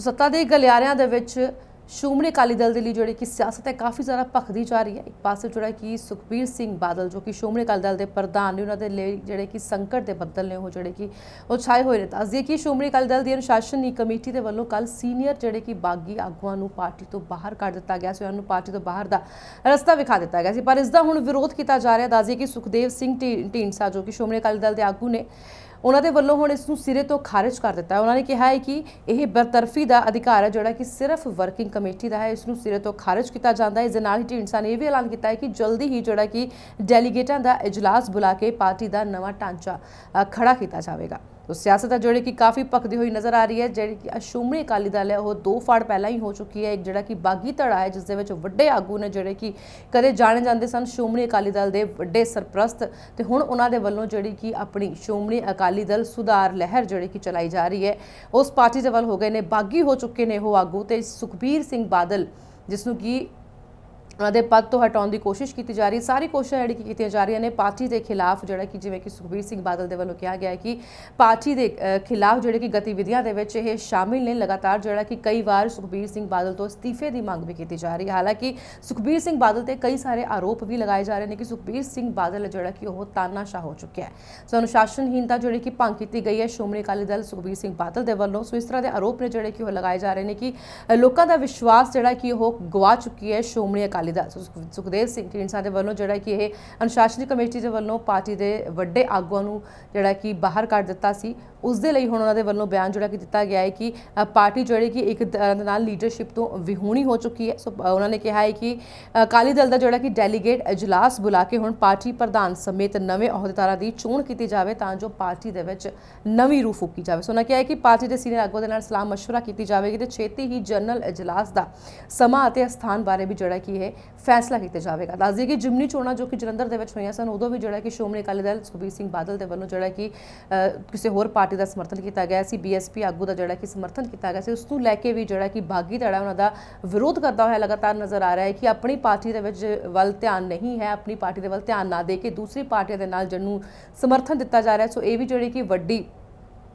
ਸੱਤਾ ਦੇ ਗਲਿਆਰਿਆਂ ਦੇ ਵਿੱਚ ਸ਼੍ਰੋਮਣੀ ਅਕਾਲੀ ਦਲ ਦੇ ਲਈ ਜਿਹੜੀ ਕਿ ਸਿਆਸਤ ਹੈ, ਕਾਫੀ ਜ਼ਿਆਦਾ ਭਖਦੀ ਜਾ ਰਹੀ ਹੈ। ਇੱਕ ਪਾਸੇ ਜਿਹੜਾ ਕਿ ਸੁਖਬੀਰ ਸਿੰਘ ਬਾਦਲ, ਜੋ ਕਿ ਸ਼੍ਰੋਮਣੀ ਅਕਾਲੀ ਦਲ ਦੇ ਪ੍ਰਧਾਨ ਨੇ, ਉਹਨਾਂ ਦੇ ਲਈ ਜਿਹੜੇ ਕਿ ਸੰਕਟ ਦੇ ਬੱਦਲ ਨੇ, ਉਹ ਜਿਹੜੇ ਕਿ ਉਹ ਛਾਏ ਹੋਏ ਨੇ। ਤਾਂ ਅਸੀਂ ਕਿ ਸ਼੍ਰੋਮਣੀ ਅਕਾਲੀ ਦਲ ਦੀ ਅਨੁਸ਼ਾਸਨੀ ਕਮੇਟੀ ਦੇ ਵੱਲੋਂ ਕੱਲ ਸੀਨੀਅਰ ਜਿਹੜੇ ਕਿ ਬਾਗੀ ਆਗੂਆਂ ਨੂੰ ਪਾਰਟੀ ਤੋਂ ਬਾਹਰ ਕੱਢ ਦਿੱਤਾ ਗਿਆ ਸੀ। ਉਹਨਾਂ ਨੂੰ ਪਾਰਟੀ ਤੋਂ ਬਾਹਰ ਦਾ ਰਸਤਾ ਵਿਖਾ ਦਿੱਤਾ ਗਿਆ ਸੀ। ਪਰ ਇਸ ਦਾ ਹੁਣ ਵਿਰੋਧ ਕੀਤਾ ਜਾ ਰਿਹਾ। ਦੱਸਦੀ ਕਿ ਸੁਖਦੇਵ ਸਿੰਘ ਢੀ- ਢੀਂਡਸਾ, ਜੋ ਕਿ ਸ਼੍ਰੋਮਣੀ ਅਕਾਲੀ ਦਲ ਦੇ ਆਗੂ ਨੇ ਉਹਨਾਂ ਦੇ ਵੱਲੋਂ ਹੁਣ ਇਸ ਨੂੰ ਸਿਰੇ ਤੋਂ ਖਾਰਜ ਕਰ ਦਿੱਤਾ ਹੈ। ਉਹਨਾਂ ਨੇ ਕਿਹਾ ਹੈ ਕਿ ਇਹ ਬਰਤਰਫੀ ਦਾ ਅਧਿਕਾਰ ਹੈ ਜਿਹੜਾ ਕਿ ਸਿਰਫ ਵਰਕਿੰਗ ਕਮੇਟੀ ਦਾ ਹੈ। ਇਸ ਨੂੰ ਸਿਰੇ ਤੋਂ ਖਾਰਜ ਕੀਤਾ ਜਾਂਦਾ ਹੈ। ਇਸ ਦੇ ਨਾਲ ਹੀ ਢੀਂਡਸਾ ਨੇ ਇਹ ਵੀ ਐਲਾਨ ਕੀਤਾ ਹੈ ਕਿ ਜਲਦੀ ਹੀ ਜਿਹੜਾ ਕਿ ਡੈਲੀਗੇਟਾਂ ਦਾ ਇਜਲਾਸ ਬੁਲਾ ਕੇ ਪਾਰਟੀ ਦਾ ਨਵਾਂ ਢਾਂਚਾ ਅ, ਖੜਾ ਕੀਤਾ ਜਾਵੇਗਾ। ਤੋ ਸਿਆਸਤ ਹੈ ਜਿਹੜੀ ਕਿ ਕਾਫੀ ਪੱਕਦੀ ਹੋਈ ਨਜ਼ਰ ਆ ਰਹੀ ਹੈ, ਜਿਹੜੀ ਕਿ ਸ਼੍ਰੋਮਣੀ ਅਕਾਲੀ ਦਲ ਹੈ, ਉਹ ਦੋ ਫਾੜ ਪਹਿਲਾਂ ਹੀ ਹੋ ਚੁੱਕੀ ਹੈ। ਇੱਕ ਜਿਹੜਾ ਕਿ ਬਾਗੀ ਧੜਾ ਹੈ, ਜਿਸ ਦੇ ਵਿੱਚ ਵੱਡੇ ਆਗੂ ਨੇ ਜਿਹੜੇ ਕਿ ਕਦੇ ਜਾਣੇ ਜਾਂਦੇ ਸਨ ਸ਼੍ਰੋਮਣੀ ਅਕਾਲੀ ਦਲ ਦੇ ਵੱਡੇ ਸਰਪ੍ਰਸਤ ਤੇ ਹੁਣ ਉਹਨਾਂ ਦੇ ਵੱਲੋਂ ਜਿਹੜੀ ਕਿ ਆਪਣੀ ਸ਼੍ਰੋਮਣੀ ਅਕਾਲੀ ਦਲ ਸੁਧਾਰ ਲਹਿਰ ਜਿਹੜੀ ਕਿ ਚਲਾਈ ਜਾ ਰਹੀ ਹੈ, ਉਸ ਪਾਰਟੀ ਦੇ ਵੱਲ ਹੋ ਗਏ ਨੇ, ਬਾਗੀ ਹੋ ਚੁੱਕੇ ਨੇ ਉਹ ਆਗੂ ਤੇ ਸੁਖਬੀਰ ਸਿੰਘ ਬਾਦਲ, ਜਿਸ ਨੂੰ ਕਿ ਉਹਨਾਂ ਦੇ ਪਦ ਤੋਂ ਹਟਾਉਣ ਦੀ ਕੋਸ਼ਿਸ਼ ਕੀਤੀ ਜਾ ਰਹੀ ਹੈ। ਸਾਰੀ ਕੋਸ਼ਿਸ਼ਾਂ ਜਿਹੜੀ ਕਿ ਕੀਤੀਆਂ ਜਾ ਰਹੀਆਂ ਨੇ ਪਾਰਟੀ ਦੇ ਖਿਲਾਫ, ਜਿਹੜਾ ਕਿ ਜਿਵੇਂ ਕਿ ਸੁਖਬੀਰ ਸਿੰਘ ਬਾਦਲ ਦੇ ਵੱਲੋਂ ਕਿਹਾ ਗਿਆ ਹੈ ਕਿ ਪਾਰਟੀ ਦੇ ਖਿਲਾਫ ਜਿਹੜੇ ਕਿ ਗਤੀਵਿਧੀਆਂ ਦੇ ਵਿੱਚ ਇਹ ਸ਼ਾਮਿਲ ਨੇ ਲਗਾਤਾਰ, ਜਿਹੜਾ ਕਿ ਕਈ ਵਾਰ ਸੁਖਬੀਰ ਸਿੰਘ ਬਾਦਲ ਤੋਂ ਅਸਤੀਫੇ ਦੀ ਮੰਗ ਵੀ ਕੀਤੀ ਜਾ ਰਹੀ ਹੈ। ਹਾਲਾਂਕਿ ਸੁਖਬੀਰ ਸਿੰਘ ਬਾਦਲ ਤੇ ਕਈ ਸਾਰੇ ਆਰੋਪ ਵੀ ਲਗਾਏ ਜਾ ਰਹੇ ਨੇ ਕਿ ਸੁਖਬੀਰ ਸਿੰਘ ਬਾਦਲ ਜਿਹੜਾ ਕਿ ਉਹ ਤਾਨਾਸ਼ਾਹ ਹੋ ਚੁੱਕਿਆ ਹੈ। ਸੋ ਅਨੁਸ਼ਾਸਨਹੀਨਤਾ ਜਿਹੜੀ ਕਿ ਭੰਗ ਕੀਤੀ ਗਈ ਹੈ। ਸ਼੍ਰੋਮਣੀ ਅਕਾਲੀ ਦਲ ਸੁਖਬੀਰ ਸਿੰਘ ਬਾਦਲ ਦੇ ਵੱਲੋਂ, ਸੋ ਇਸ ਤਰ੍ਹਾਂ ਦੇ ਆਰੋਪ ਨੇ ਜਿਹੜੇ ਕਿ ਉਹ ਲਗਾਏ ਜਾ ਰਹੇ ਨੇ ਕਿ ਲੋਕਾਂ ਦਾ ਵਿਸ਼ਵਾਸ ਜਿਹੜਾ ਕਿ ਉਹ ਗਵਾ ਚੁੱਕੀ ਹੈ ਸ਼੍ਰੋਮਣੀ ਅਕਾਲੀ ਦਲ ਸੁਖ- ਸੁਖਦੇਵ ਸਿੰਘ ਢੀਂਡਸਾ ਦੇ ਵੱਲੋਂ ਜਿਹੜਾ ਕਿ ਇਹ ਅਨੁਸ਼ਾਸਨੀ ਕਮੇਟੀ ਦੇ ਵੱਲੋਂ ਪਾਰਟੀ ਦੇ ਵੱਡੇ ਆਗੂਆਂ ਨੂੰ ਜਿਹੜਾ ਕਿ ਬਾਹਰ ਕੱਢ ਦਿੱਤਾ ਸੀ। ਉਸ ਦੇ ਲਈ ਹੁਣ ਉਹਨਾਂ ਦੇ ਵੱਲੋਂ ਬਿਆਨ ਜਿਹੜਾ ਕਿ ਦਿੱਤਾ ਗਿਆ ਹੈ ਕਿ ਪਾਰਟੀ ਜਿਹੜੀ ਕਿ ਇੱਕ ਨਾਲ ਲੀਡਰਸ਼ਿਪ ਤੋਂ ਵਿਹੂਣੀ ਹੋ ਚੁੱਕੀ ਹੈ। ਸੋ ਉਹਨਾਂ ਨੇ ਕਿਹਾ ਹੈ ਕਿ ਅਕਾਲੀ ਦਲ ਦਾ ਜਿਹੜਾ ਕਿ ਡੈਲੀਗੇਟ ਇਜਲਾਸ ਬੁਲਾ ਕੇ ਹੁਣ ਪਾਰਟੀ ਪ੍ਰਧਾਨ ਸਮੇਤ ਨਵੇਂ ਅਹੁਦੇਦਾਰਾਂ ਦੀ ਚੋਣ ਕੀਤੀ ਜਾਵੇ ਤਾਂ ਜੋ ਪਾਰਟੀ ਦੇ ਵਿੱਚ ਨਵੀਂ ਰੂਹ ਫੂਕੀ ਜਾਵੇ। ਸੋ, ਉਹਨਾਂ ਕਿਹਾ ਹੈ ਕਿ ਪਾਰਟੀ ਦੇ ਸੀਨੀਅਰ ਆਗੂਆਂ ਦੇ ਨਾਲ ਸਲਾਹ ਮਸ਼ਵਰਾ ਕੀਤੀ ਜਾਵੇਗੀ ਤੇ ਛੇਤੀ ਹੀ ਜਨਰਲ ਇਜਲਾਸ ਦਾ ਸਮਾਂ ਅਤੇ ਸਥਾਨ ਬਾਰੇ ਵੀ ਜਿਹੜਾ ਕਿ ਇਹ ਫੈਸਲਾ ਕੀਤਾ ਜਾਵੇਗਾ। ਦੱਸ ਦਈਏ ਕਿ ਜਿਮਨੀ ਚੋਣਾਂ ਜੋ ਕਿ ਜਲੰਧਰ ਦੇ ਵਿੱਚ ਹੋਈਆਂ ਸਨ, ਉਦੋਂ ਵੀ ਜਿਹੜਾ ਕਿ ਸ਼੍ਰੋਮਣੀ ਅਕਾਲੀ ਦਲ ਸੁਖਬੀਰ ਸਿੰਘ ਬਾਦਲ ਦੇ ਵੱਲੋਂ ਜਿਹੜਾ ਕਿ ਕਿਸੇ ਹੋਰ ਪਾਰਟੀ ਦਾ ਸਮਰਥਨ ਕੀਤਾ ਗਿਆ ਸੀ ਬੀਐਸਪੀ ਆਗੂ ਦਾ ਜਿਹੜਾ ਕਿ ਸਮਰਥਨ ਕੀਤਾ ਗਿਆ ਸੀ, ਉਸ ਨੂੰ ਲੈ ਕੇ ਵੀ ਜਿਹੜਾ ਕਿ ਬਾਗੀ ਧੜਾ ਉਹਨਾਂ ਦਾ ਵਿਰੋਧ ਕਰਦਾ ਹੋਇਆ ਲਗਾਤਾਰ ਨਜ਼ਰ ਆ ਰਿਹਾ ਹੈ ਕਿ ਆਪਣੀ ਪਾਰਟੀ ਦੇ ਵਿੱਚ ਵੱਲ ਧਿਆਨ ਨਹੀਂ ਹੈ, ਆਪਣੀ ਪਾਰਟੀ ਦੇ ਵੱਲ ਧਿਆਨ ਨਾ ਦੇ ਕੇ ਦੂਸਰੀ ਪਾਰਟੀਆਂ ਦੇ ਨਾਲ ਜਿਹਨੂੰ ਸਮਰਥਨ ਦਿੱਤਾ ਜਾ ਰਿਹਾ ਸੋ ਇਹ ਵੀ ਜਿਹੜੀ ਕਿ ਵੱਡੀ,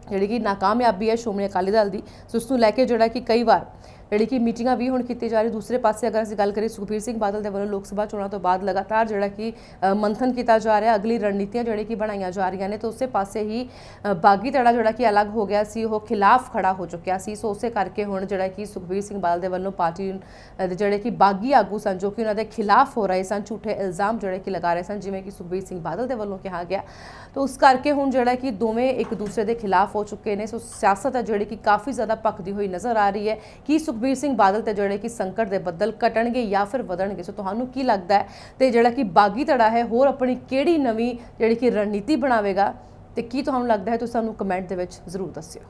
ਜਿਹੜੀ ਕਿ ਨਾਕਾਮਯਾਬੀ ਹੈ ਸ਼੍ਰੋਮਣੀ ਅਕਾਲੀ ਦਲ ਦੀ। ਸੋ ਉਸ ਨੂੰ ਲੈ ਕੇ ਜਿਹੜਾ ਕਿ ਕਈ ਵਾਰ ਜਿਹੜੀ ਕਿ ਮੀਟਿੰਗਾਂ ਵੀ ਹੁਣ ਕੀਤੀ ਜਾ ਰਹੀ ਦੂਸਰੇ ਪਾਸੇ ਅਗਰ ਅਸੀਂ ਗੱਲ ਕਰੀਏ ਸੁਖਬੀਰ ਸਿੰਘ ਬਾਦਲ ਦੇ ਵੱਲੋਂ ਲੋਕ ਸਭਾ ਚੋਣਾਂ ਤੋਂ ਬਾਅਦ ਲਗਾਤਾਰ ਜਿਹੜਾ ਕਿ ਮੰਥਨ ਕੀਤਾ ਜਾ ਰਿਹਾ, ਅਗਲੀ ਰਣਨੀਤੀਆਂ ਜਿਹੜੇ ਕਿ ਬਣਾਈਆਂ ਜਾ ਰਹੀਆਂ ਨੇ, ਤੇ ਉਸੇ ਪਾਸੇ ਹੀ ਬਾਗੀ ਧੜਾ ਜਿਹੜਾ ਕਿ ਅਲੱਗ ਹੋ ਗਿਆ ਸੀ, ਉਹ ਖਿਲਾਫ ਖੜਾ ਹੋ ਚੁੱਕਿਆ ਸੀ। ਸੋ ਉਸੇ ਕਰਕੇ ਹੁਣ ਜਿਹੜਾ ਕਿ ਸੁਖਬੀਰ ਸਿੰਘ ਬਾਦਲ ਦੇ ਵੱਲੋਂ ਪਾਰਟੀ ਦੇ ਜਿਹੜੇ ਕਿ ਬਾਗੀ ਆਗੂ ਸਨ, ਜੋ ਕਿ ਉਹਨਾਂ ਦੇ ਖਿਲਾਫ ਹੋ ਰਹੇ ਸਨ, ਝੂਠੇ ਇਲਜ਼ਾਮ ਜਿਹੜੇ ਕਿ ਲਗਾ ਰਹੇ ਸਨ, ਜਿਵੇਂ ਕਿ ਸੁਖਬੀਰ ਸਿੰਘ ਬਾਦਲ ਦੇ ਵੱਲੋਂ ਕਿਹਾ ਗਿਆ। ਤਾਂ ਉਸ ਕਰਕੇ ਹੁਣ ਜਿਹੜਾ ਕਿ ਦੋਵੇਂ ਇੱਕ ਦੂਸਰੇ ਦੇ ਖਿਲਾਫ ਹੋ ਚੁੱਕੇ ਨੇ। ਸੋ ਸਿਆਸਤ ਹੈ ਜਿਹੜੀ ਕਿ ਕਾਫੀ ਜ਼ਿਆਦਾ ਭਖਦੀ ਹੋਈ ਨਜ਼ਰ ਆ ਰਹੀ ਹੈ। ਕਿ ਸੁਖਬੀਰ ਸਿੰਘ ਬਾਦਲ ਤੇ ਜਿਹੜੇ ਕਿ ਸੰਕਟ ਦੇ ਬੱਦਲ ਘਟਣਗੇ ਜਾਂ ਫਿਰ ਵਧਣਗੇ, ਸੋ ਤੁਹਾਨੂੰ ਕੀ ਲੱਗਦਾ ਹੈ? ਤੇ ਜਿਹੜਾ ਕਿ ਬਾਗੀ ਧੜਾ ਹੈ, ਹੋਰ ਆਪਣੀ ਕਿਹੜੀ ਨਵੀਂ ਜਿਹੜੀ ਕਿ ਰਣਨੀਤੀ ਬਣਾਵੇਗਾ? ਤੇ ਕੀ ਤੁਹਾਨੂੰ ਲੱਗਦਾ ਹੈ? ਤੁਸੀਂ ਸਾਨੂੰ ਕਮੈਂਟ ਦੇ ਵਿੱਚ ਜ਼ਰੂਰ ਦੱਸਿਓ।